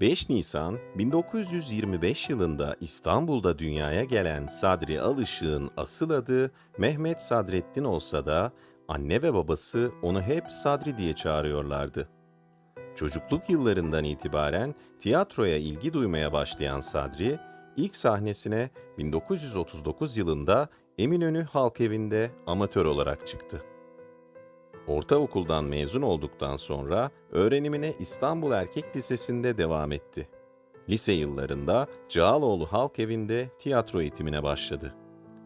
5 Nisan 1925 yılında İstanbul'da dünyaya gelen Sadri Alışık'ın asıl adı Mehmet Sadrettin olsa da anne ve babası onu hep Sadri diye çağırıyorlardı. Çocukluk yıllarından itibaren tiyatroya ilgi duymaya başlayan Sadri, ilk sahnesine 1939 yılında Eminönü Halk Evi'nde amatör olarak çıktı. Ortaokuldan mezun olduktan sonra öğrenimine İstanbul Erkek Lisesi'nde devam etti. Lise yıllarında Cağaloğlu Halk Evi'nde tiyatro eğitimine başladı.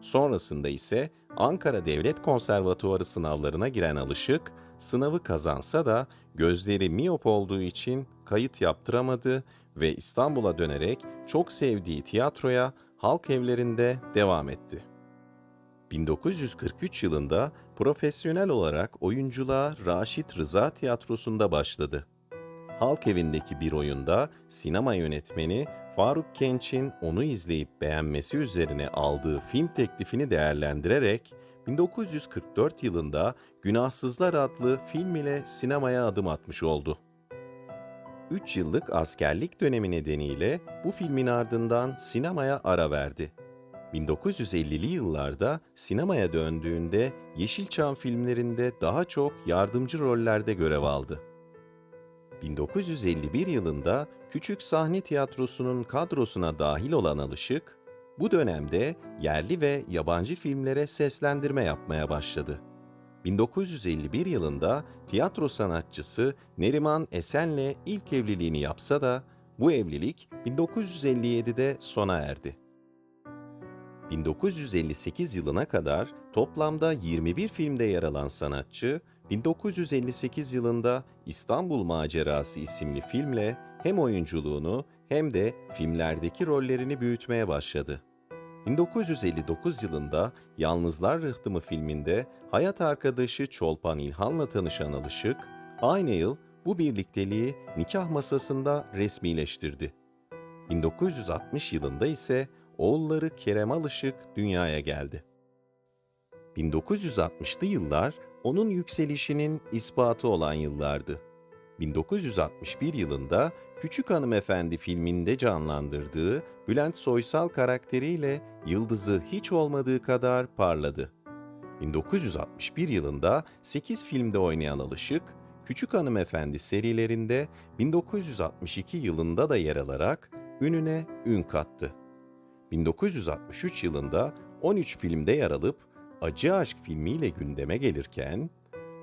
Sonrasında ise Ankara Devlet Konservatuarı sınavlarına giren Alışık, sınavı kazansa da gözleri miyop olduğu için kayıt yaptıramadı ve İstanbul'a dönerek çok sevdiği tiyatroya halk evlerinde devam etti. 1943 yılında profesyonel olarak oyunculuğa Raşit Rıza Tiyatrosu'nda başladı. Halk evindeki bir oyunda sinema yönetmeni Faruk Kenç'in onu izleyip beğenmesi üzerine aldığı film teklifini değerlendirerek 1944 yılında Günahsızlar adlı film ile sinemaya adım atmış oldu. 3 yıllık askerlik dönemi nedeniyle bu filmin ardından sinemaya ara verdi. 1950'li yıllarda sinemaya döndüğünde Yeşilçam filmlerinde daha çok yardımcı rollerde görev aldı. 1951 yılında Küçük Sahne Tiyatrosu'nun kadrosuna dahil olan Alışık, bu dönemde yerli ve yabancı filmlere seslendirme yapmaya başladı. 1951 yılında tiyatro sanatçısı Neriman Esen'le ilk evliliğini yapsa da bu evlilik 1957'de sona erdi. 1958 yılına kadar toplamda 21 filmde yer alan sanatçı, 1958 yılında İstanbul Macerası isimli filmle hem oyunculuğunu hem de filmlerdeki rollerini büyütmeye başladı. 1959 yılında Yalnızlar Rıhtımı filminde hayat arkadaşı Çolpan İlhan'la tanışan Alışık, aynı yıl bu birlikteliği nikah masasında resmileştirdi. 1960 yılında ise oğulları Kerem Alışık dünyaya geldi. 1960'lı yıllar onun yükselişinin ispatı olan yıllardı. 1961 yılında Küçük Hanımefendi filminde canlandırdığı Bülent Soysal karakteriyle yıldızı hiç olmadığı kadar parladı. 1961 yılında 8 filmde oynayan Alışık, Küçük Hanımefendi serilerinde 1962 yılında da yer alarak ününe ün kattı. 1963 yılında 13 filmde yer alıp Acı Aşk filmiyle gündeme gelirken,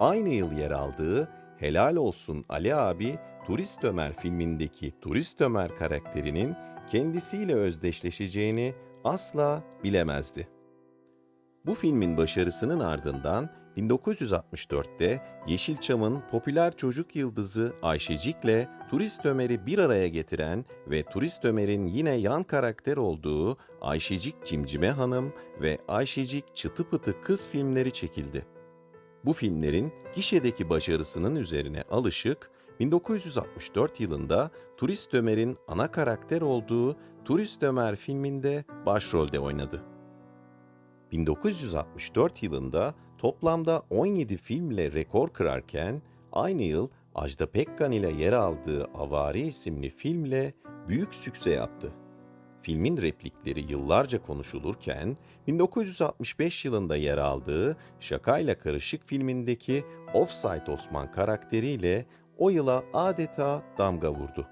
aynı yıl yer aldığı Helal Olsun Ali Abi Turist Ömer filmindeki Turist Ömer karakterinin kendisiyle özdeşleşeceğini asla bilemezdi. Bu filmin başarısının ardından 1964'te Yeşilçam'ın popüler çocuk yıldızı Ayşecik'le Turist Ömer'i bir araya getiren ve Turist Ömer'in yine yan karakter olduğu Ayşecik Cimcime Hanım ve Ayşecik Çıtı Pıtı Kız filmleri çekildi. Bu filmlerin gişedeki başarısının üzerine Alışık, 1964 yılında Turist Ömer'in ana karakter olduğu Turist Ömer filminde başrolde oynadı. 1964 yılında toplamda 17 filmle rekor kırarken aynı yıl Ajda Pekkan ile yer aldığı Avari isimli filmle büyük sükse yaptı. Filmin replikleri yıllarca konuşulurken 1965 yılında yer aldığı Şakayla Karışık filmindeki Offside Osman karakteriyle o yıla adeta damga vurdu.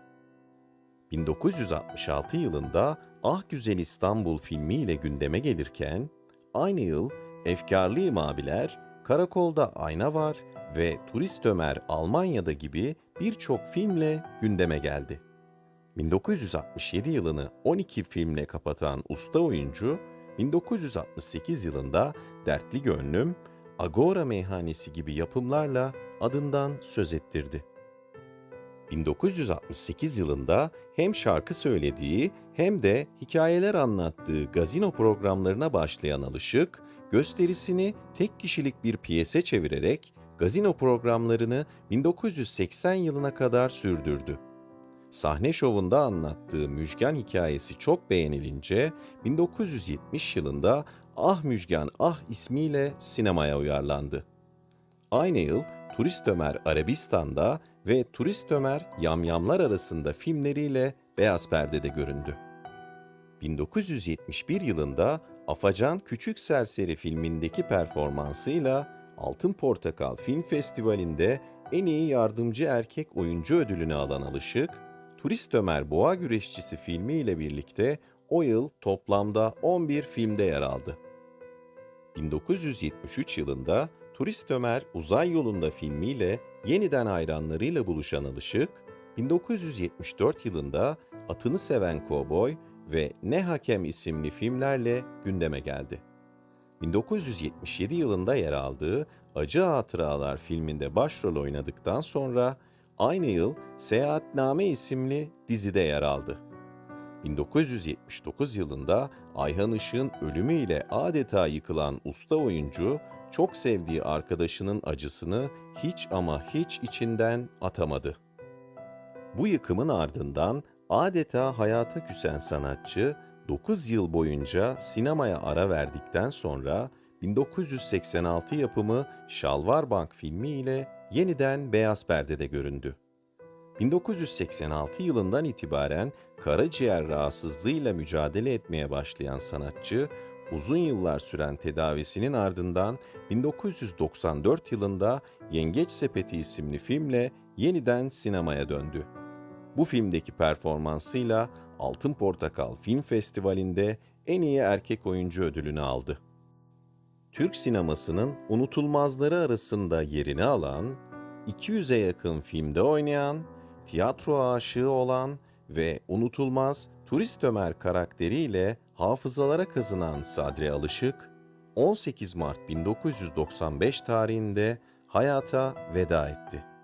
1966 yılında Ah Güzel İstanbul filmiyle gündeme gelirken aynı yıl Efkarlı Maviler, Karakolda Ayna Var ve Turist Ömer Almanya'da gibi birçok filmle gündeme geldi. 1967 yılını 12 filmle kapatan usta oyuncu, 1968 yılında Dertli Gönlüm, Agora Meyhanesi gibi yapımlarla adından söz ettirdi. 1968 yılında hem şarkı söylediği hem de hikayeler anlattığı gazino programlarına başlayan Alışık, gösterisini tek kişilik bir piyese çevirerek gazino programlarını 1980 yılına kadar sürdürdü. Sahne şovunda anlattığı Müjgan hikayesi çok beğenilince 1970 yılında Ah Müjgan Ah ismiyle sinemaya uyarlandı. Aynı yıl Turist Ömer Arabistan'da ve Turist Ömer Yamyamlar arasında filmleriyle beyaz perdede göründü. 1971 yılında Afacan Küçük Serseri filmindeki performansıyla Altın Portakal Film Festivali'nde en iyi yardımcı erkek oyuncu ödülünü alan Alışık, Turist Ömer Boğa Güreşçisi filmi ile birlikte o yıl toplamda 11 filmde yer aldı. 1973 yılında Turist Ömer Uzay Yolunda filmiyle yeniden hayranlarıyla buluşan Alışık, 1974 yılında Atını Seven Kovboy ve Ne Hakem isimli filmlerle gündeme geldi. 1977 yılında yer aldığı Acı Hatıralar filminde başrol oynadıktan sonra aynı yıl Seyahatname isimli dizide yer aldı. 1979 yılında Ayhan Işık'ın ölümüyle adeta yıkılan usta oyuncu, çok sevdiği arkadaşının acısını hiç ama hiç içinden atamadı. Bu yıkımın ardından adeta hayata küsen sanatçı 9 yıl boyunca sinemaya ara verdikten sonra 1986 yapımı Şalvar Bank filmi ile yeniden beyaz perdede göründü. 1986 yılından itibaren karaciğer rahatsızlığıyla mücadele etmeye başlayan sanatçı, uzun yıllar süren tedavisinin ardından 1994 yılında Yengeç Sepeti isimli filmle yeniden sinemaya döndü. Bu filmdeki performansıyla Altın Portakal Film Festivali'nde en iyi erkek oyuncu ödülünü aldı. Türk sinemasının unutulmazları arasında yerini alan, 200'e yakın filmde oynayan, tiyatro aşığı olan ve unutulmaz Turist Ömer karakteriyle hafızalara kazınan Sadri Alışık, 18 Mart 1995 tarihinde hayata veda etti.